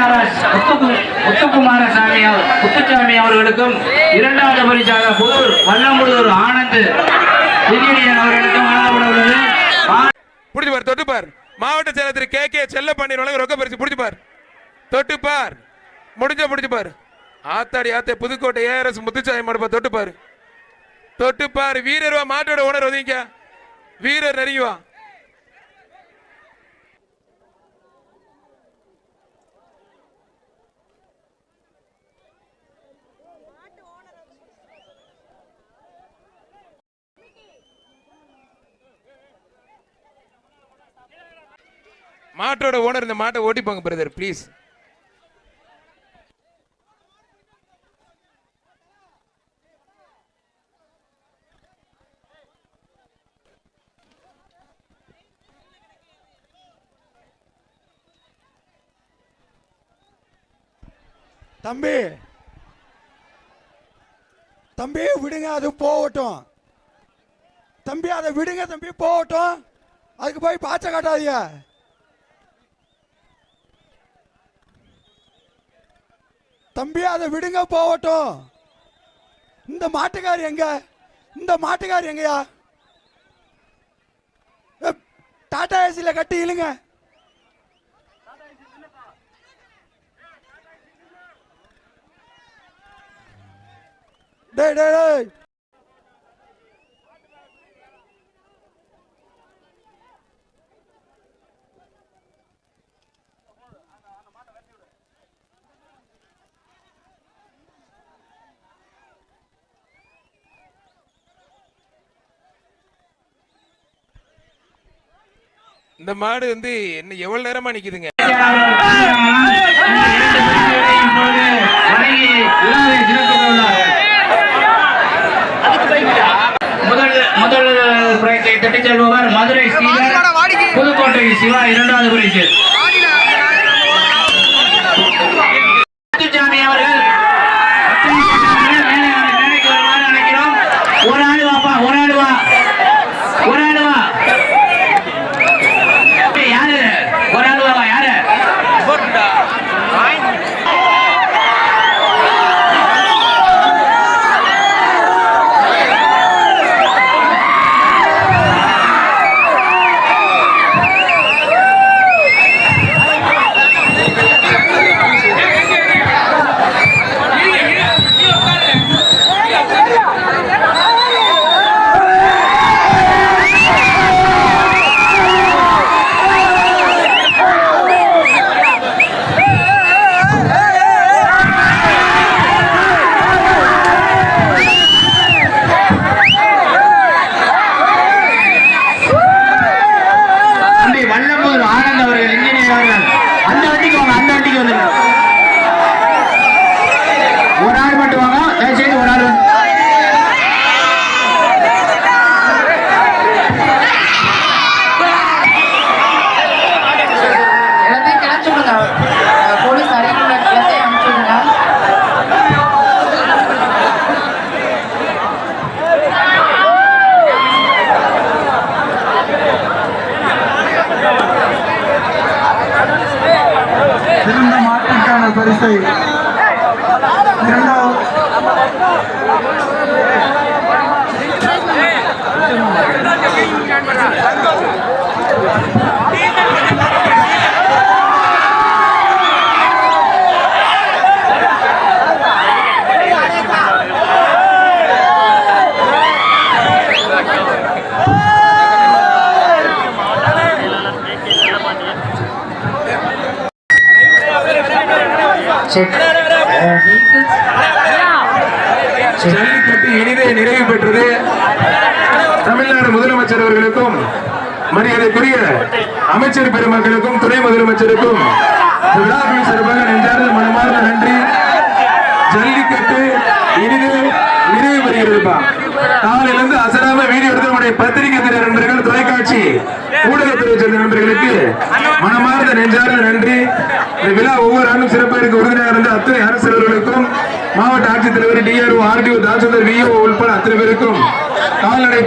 RS Muthukumaraswamy Muthusamy அவர்களுக்கும் இரண்டாவது பரிசாக புதூர் வல்லமுடுதூர் ஆனந்த் விஜயன் அவர்களுக்கும் வழங்கப்பட உள்ளது. பார் மாவட்ட செயலர் கே. கே. செல்ல வழங்க ரொக்க பரிசு தொட்டு பார். முடிஞ்ச முடிஞ்சு பார். ஆத்தாடி Aathe Pudukkottai A R S Muthusamy மடுப்பா தொட்டுப்பார் தொட்டு பார். வீரர் வா மாட்டோட உணர் ஒதுங்க வீரர் நெருங்கி மாட்டோட ஓனர் இந்த மாட்டை ஓட்டிப்பாங்க பிரதர் ப்ளீஸ் தம்பி. தம்பி விடுங்க அது போகட்டும். தம்பி அதை விடுங்க தம்பி போகட்டும். அதுக்கு போய் பாச்ச காட்டாதீங்க. தம்பி அதை விடுங்க போகட்டும். இந்த மாட்டுக்கார் எங்க? இந்த மாட்டுக்கார் எங்கயா? டாடா ஏசியில் கட்டி இழுங்க. டேய் டேய் டேய். இந்த மாடு வந்து என்ன எவ்வளவு நேரமா நிக்குதுங்க? முதல் முதல் பிரைஸை தட்டிச் செல்பவர் மதுரை ஸ்ரீதர் புதுக்கோட்டை சிவா இரண்டாவது பிரைஸ் தம்பி அவர்கள் மாட்டிற்கான பரிசை ஜல்லிக்கட்டு இனிதே நிறைவு பெற்றது தமிழ்நாடு முதலமைச்சர் அவர்களுக்கும் மரியாதைக்குரிய அமைச்சர் பெருமக்களுக்கும் துணை முதலமைச்சருக்கும் விழாவின் சிறப்பாக நெஞ்சார்ந்த மனமார்ந்த நன்றி. ஜல்லிக்கட்டு இனிதே நிறைவு பெறுகிறதுப்பா. காலையிலிருந்து அசராம வீடியோ எடுத்து நம்முடைய பத்திரிகை துறை நண்பர்கள் தொலைக்காட்சி ஊடகத்துறை சேர்ந்த நண்பர்களுக்கு மனமார்ந்த நெஞ்சார்ந்த நன்றி. இந்த விழா ஒவ்வொரு ஆண்டும் சிறப்பாக உறுதுணையாக இருந்த அத்தனை அரசர்களுக்கும் மாவட்ட ஆட்சித்தலைவர் டிஆர்ஓ ஆர்டிஓ தாசந்தர் விஓ உட்பட அத்தனை பேருக்கும் கால்நடை